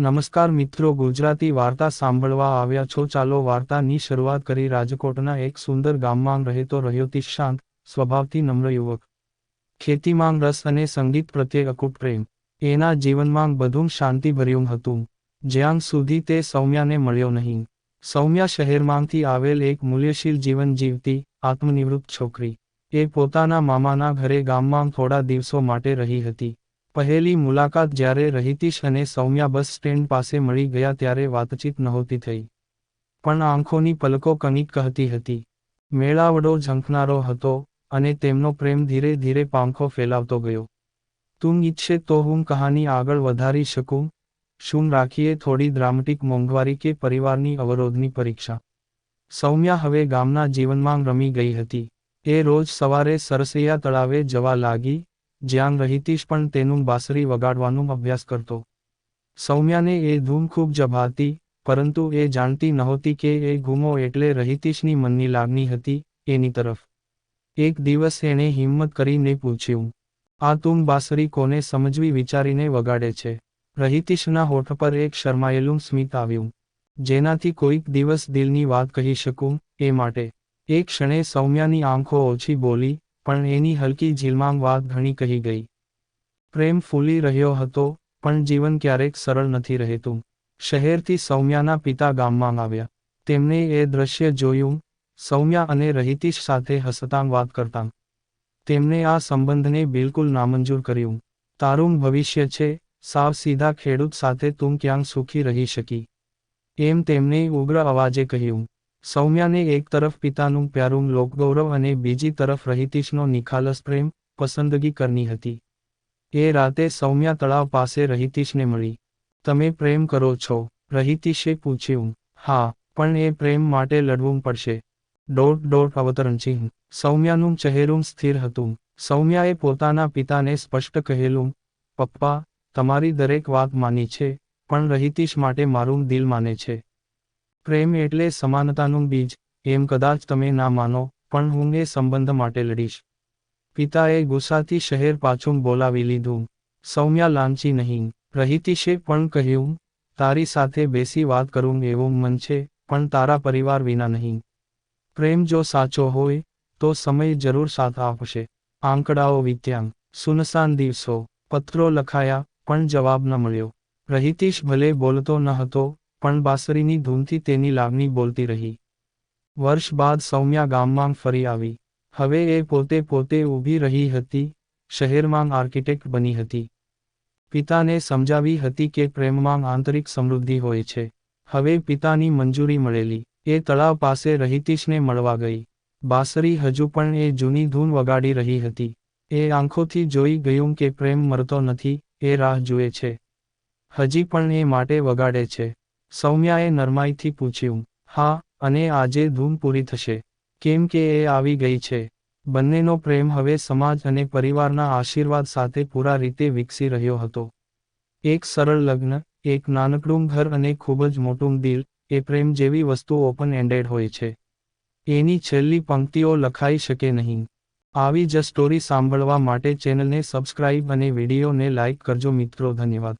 નમસ્કાર મિત્રો, ગુજરાતી વાર્તા સાંભળવા આવ્યા છો. ચાલો વાર્તાની શરૂઆત કરી. રાજકોટના એક સુંદર ગામમાં રહેતો રહ્યો શાંત, સ્વભાવથી નમ્ર યુવક. ખેતીમાં રસ અને સંગીત પ્રત્યે અકૂટ પ્રેમ. એના જીવનમાં બધું શાંતિભર્યું હતું. જ્યાં સુધી તે સૌમ્યાને મળ્યો નહીં. સૌમ્યા શહેરમાંથી આવેલ એક મૂલ્યશીલ જીવન જીવતી, આત્મનિવૃત્ત છોકરી. એ પોતાના મામાના ઘરે ગામમાં થોડા દિવસો માટે રહી હતી. પહેલી મુલાકાત જ્યારે રહિતીશ અને સૌમ્યા બસ સ્ટેન્ડ પાસે મળી ગયા ત્યારે વાતચીત નહોતી થઈ. પણ આંખોની પલકો કનિક કહેતી હતી. મેળાવડો ઝંખનારો હતો અને તેમનો પ્રેમ ધીરે ધીરે પાંખો ફેલાવતો ગયો. તું ઈચ્છે તો હું કહાની આગળ વધારી શકું? શું રાખીએ થોડી ડ્રામટિક મોંઘવારી કે પરિવારની અવરોધની પરીક્ષા સૌમ્યા હવે ગામના જીવનમાં રમી ગઈ હતી. એ રોજ સવારે સરસૈયા તળાવે જવા લાગી જ્યાં રહિતીશ પણ તેનું બાંસરી વગાડવાનું અભ્યાસ કરતો. સૌમ્યાને એ ધૂમ ખૂબ જભાતી, પરંતુ એ જાણતી નહોતી કે એ ગુમો એટલે રહીતીશની મનની લાગણી હતી એની તરફ. એક દિવસ એણે હિંમત કરીને પૂછ્યું, આ તું બાસરી કોને સમજવી વિચારીને વગાડે છે? રહિતીશના હોઠ પર એક શરમાયેલું સ્મિત આવ્યું. જેનાથી કોઈક દિવસ દિલની વાત કહી શકું એ માટે. એક ક્ષણે સૌમ્યાની આંખો ઓછી બોલી પણ એની હલકી ઝીલમાં વાત ઘણી કહી ગઈ. પ્રેમ ફૂલી રહ્યો હતો, પણ જીવન ક્યારેક સરળ નથી રહેતું. શહેરથી સૌમ્યાના પિતા ગામમાં આવ્યા. તેમણે એ દ્રશ્ય જોયું, સૌમ્યા અને રહિતીશ સાથે હસતા વાત કરતા. તેમણે આ સંબંધને બિલકુલ નામંજૂર કર્યું. તારું ભવિષ્ય છે, સાવ સીધા ખેડૂત સાથે તું ક્યાં સુખી રહી શકી. એમ તેમણે ઉગ્ર અવાજે કહ્યું. સૌમ્યાને એક તરફ પિતાનું પ્યારું લોકગૌરવ અને બીજી તરફ રહિતીશનો નિખાલસ પ્રેમ, પસંદગી કરની હતી. એ રાતે સૌમ્યા તળાવ પાસે રહિતીશને મળી. તમે પ્રેમ કરો છો, રહિતીશે પૂછ્યું. હા, પણ એ પ્રેમ માટે લડવું પડશે. ડોટ ડોટ અવતરણ ચિહ્ન સૌમ્યાનું ચહેરું સ્થિર હતું. સૌમ્યાએ પોતાના પિતાને સ્પષ્ટ કહેલું. પપ્પા, તમારી દરેક વાત માની છે, પણ રહિતીશ માટે મારું દિલ માને છે. પ્રેમ એટલે સમાનતાનું બીજ, એમ કદાચ તમે ના માનો, પણ હું એ સંબંધ માટે લડીશ. પિતાએ ગુસ્સાથી શહેર પાછું બોલાવી લીધું. સૌમ્યા લાંચી નહીં. રહિતીશે પણ કહ્યું, તારી સાથે બેસી વાત કરું એવું મન છે, પણ તારા પરિવાર વિના નહીં. પ્રેમ જો સાચો હોય, તો સમય જરૂર સાથ આપશે. આંકડાઓ વિત્યાંગ સુનસાન દિવસો. પત્રો લખાયા, પણ જવાબ ન મળ્યો. રહિતીશ ભલે બોલતો ન હતો પણ બાંસરીની ધૂનથી તેની લાગણી બોલતી રહી. વર્ષ બાદ સૌમ્યા ગામમાં ફરી આવી. હવે એ પોતે પોતે ઊભી રહી હતી, શહેરમાં આર્કિટેક્ટ બની હતી. પિતાને સમજાવી હતી કે પ્રેમમાં આંતરિક સમૃદ્ધિ હોય છે. હવે પિતાની મંજૂરી મળેલી. એ તળાવ પાસે રહિતીશને મળવા ગઈ. બાસરી હજુ પણ એ જૂની ધૂન વગાડી રહી હતી. એ આંખોથી જોઈ ગયું કે પ્રેમ મરતો નથી, એ રાહ જુએ છે. હજી પણ એ માટે વગાડે છે. સૌમ્યાએ નરમાઈથી પૂછ્યું, હા, અને આજે ધૂમ પૂરી થશે. કેમ કે એ આવી ગઈ છે. બંનેનો પ્રેમ હવે સમાજ અને પરિવારના આશીર્વાદ સાથે પૂરા રીતે વિકસી રહ્યો હતો. એક સરળ લગ્ન, એક નાનકડું ઘર અને ખૂબ જ મોટું દિલ, એ પ્રેમ જેવી વસ્તુ ઓપન એન્ડેડ હોય છે. એની છેલ્લી પંક્તિઓ લખાઈ શકે નહીં. આવી જ સ્ટોરી સાંભળવા માટે ચેનલને સબસ્ક્રાઇબ અને વિડીયોને લાઇક કરજો મિત્રો, ધન્યવાદ.